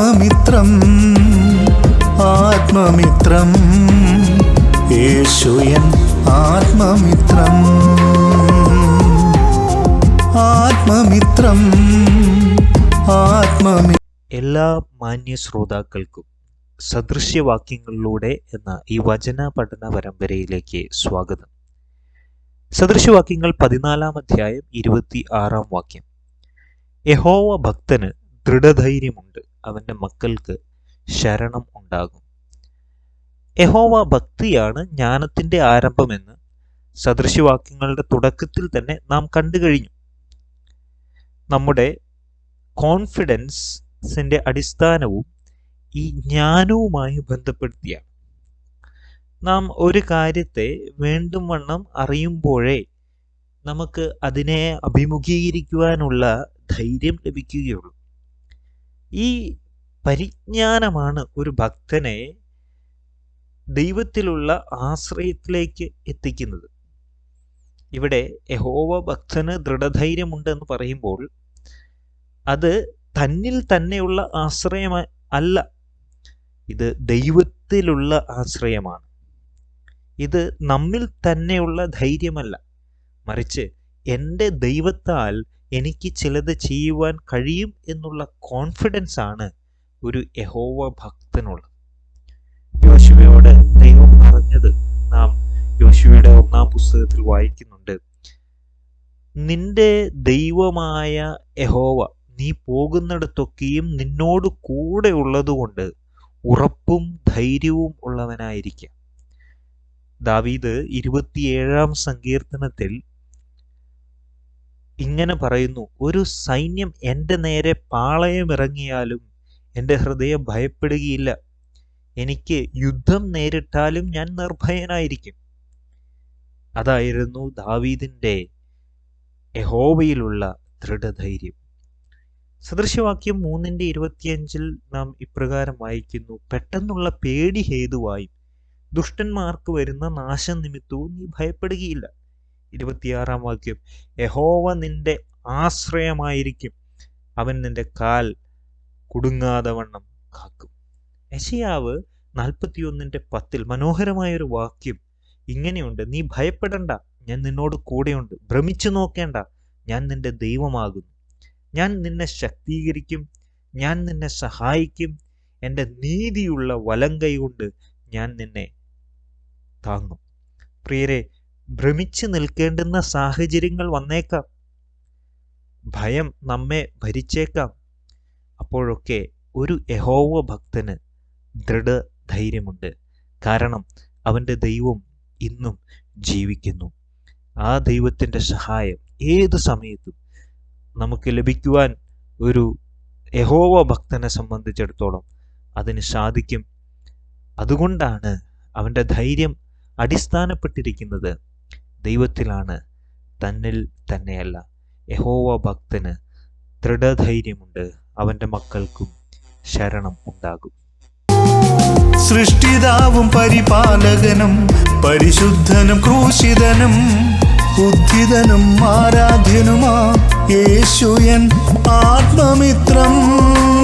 ആത്മമിത്രം ആത്മമിത്രം. യേശുയൻ ആത്മമിത്രം. ആത്മമിത്രം ആത്മമി എല്ലാ മാന്യ ശ്രോതാക്കൾക്കും സദൃശ്യവാക്യങ്ങളിലൂടെ എന്ന ഈ വചന പഠന പരമ്പരയിലേക്ക് സ്വാഗതം. സദൃശ്യവാക്യങ്ങൾ പതിനാലാം അധ്യായം ഇരുപത്തി ആറാം വാക്യം. യഹോവ ഭക്തന് ദൃഢധൈര്യമുണ്ട്. അവന്റെ മക്കൾക്ക് ശരണം ഉണ്ടാകും. യഹോവ ഭക്തിയാണ് ജ്ഞാനത്തിന്റെ ആരംഭമെന്ന് സദൃശ്യവാക്യങ്ങളുടെ തുടക്കത്തിൽ തന്നെ നാം കണ്ടു കഴിഞ്ഞു. നമ്മുടെ കോൺഫിഡൻസിന്റെ അടിസ്ഥാനവും ഈ ജ്ഞാനവുമായി ബന്ധപ്പെടുത്തിയാണ്. നാം ഒരു കാര്യത്തെ വേണ്ടും വണ്ണം അറിയുമ്പോഴേ നമുക്ക് അതിനെ അഭിമുഖീകരിക്കുവാനുള്ള ധൈര്യം ലഭിക്കുകയുള്ളൂ. ഈ പരിജ്ഞാനമാണ് ഒരു ഭക്തനെ ദൈവത്തിലുള്ള ആശ്രയത്തിലേക്ക് എത്തിക്കുന്നത്. ഇവിടെ യഹോവ ഭക്തന് ദൃഢധൈര്യമുണ്ടെന്ന് പറയുമ്പോൾ അത് തന്നിൽ തന്നെയുള്ള ആശ്രയം അല്ല. ഇത് ദൈവത്തിലുള്ള ആശ്രയമാണ്. ഇത് നമ്മിൽ തന്നെയുള്ള ധൈര്യമല്ല. മറിച്ച് എന്റെ ദൈവത്താൽ എനിക്ക് ചിലത് ചെയ്യുവാൻ കഴിയും എന്നുള്ള കോൺഫിഡൻസ് ആണ് ഒരു യഹോവ ഭക്തനുള്ളത് യോശുവയോട് ദൈവം പറഞ്ഞത് നാം യോശുവയുടെ ഒന്നാം പുസ്തകത്തിൽ വായിക്കുന്നുണ്ട്. നിന്റെ ദൈവമായ യഹോവ നീ പോകുന്നിടത്തൊക്കെയും നിന്നോട് കൂടെ ഉള്ളതുകൊണ്ട് ഉറപ്പും ധൈര്യവും ഉള്ളവനായിരിക്കാം. ദാവീദ് ഇരുപത്തിയേഴാം സങ്കീർത്തനത്തിൽ ഇങ്ങനെ പറയുന്നു ഒരു സൈന്യം എന്റെ നേരെ പാളയമിറങ്ങിയാലും എന്റെ ഹൃദയം ഭയപ്പെടുകയില്ല. എനിക്ക് യുദ്ധം നേരിട്ടാലും ഞാൻ നിർഭയനായിരിക്കും. അതായിരുന്നു ദാവീദിന്റെ യഹോവയിലുള്ള ദൃഢധൈര്യം. സദൃശവാക്യം മൂന്നിന്റെ ഇരുപത്തിയഞ്ചിൽ നാം ഇപ്രകാരം വായിക്കുന്നു പെട്ടെന്നുള്ള പേടി ഹേതുവായും ദുഷ്ടന്മാർക്ക് വരുന്ന നാശനിമിത്തവും നീ ഭയപ്പെടുകയില്ല. ഇരുപത്തിയാറാം വാക്യം യഹോവ നിന്റെ ആശ്രയമായിരിക്കും അവൻ നിന്റെ കാൽ കുടുങ്ങാതെ വണ്ണം കാക്കും. യശയാവ് നാൽപ്പത്തിയൊന്നിന്റെ പത്തിൽ മനോഹരമായൊരു വാക്യം ഇങ്ങനെയുണ്ട് നീ ഭയപ്പെടണ്ട ഞാൻ നിന്നോട് കൂടെയുണ്ട് ഭ്രമിച്ചു നോക്കേണ്ട ഞാൻ നിന്റെ ദൈവമാകുന്നു. ഞാൻ നിന്നെ ശക്തീകരിക്കും ഞാൻ നിന്നെ സഹായിക്കും എന്റെ നീതിയുള്ള വലം കൈ കൊണ്ട് ഞാൻ നിന്നെ താങ്ങും. പ്രിയരെ ഭ്രമിച്ചു നിൽക്കേണ്ടുന്ന സാഹചര്യങ്ങൾ വന്നേക്കാം. ഭയം നമ്മെ ഭരിച്ചേക്കാം. അപ്പോഴൊക്കെ ഒരു യഹോവ ഭക്തന് ദൃഢധൈര്യമുണ്ട് കാരണം അവന്റെ ദൈവം ഇന്നും ജീവിക്കുന്നു. ആ ദൈവത്തിന്റെ സഹായം ഏത് സമയത്തും നമുക്ക് ലഭിക്കുവാൻ ഒരു യഹോവ ഭക്തനെ സംബന്ധിച്ചിടത്തോളം അതിന് സാധിക്കും. അതുകൊണ്ടാണ് അവന്റെ ധൈര്യം അടിസ്ഥാനപ്പെട്ടിരിക്കുന്നത്. ദൈവത്തിലാണ് തന്നിൽ തന്നെയല്ല. യഹോവ ഭക്തന് ദൃഢധൈര്യമുണ്ട്. അവന്റെ മക്കൾക്കും ശരണം ഉണ്ടാകും. സൃഷ്ടിതാവും പരിപാലകനും പരിശുദ്ധനും ക്രൂശിതനും ഉദ്ധിതനും ആരാധ്യനുമാ. യേശുയൻ ആത്മമിത്രം.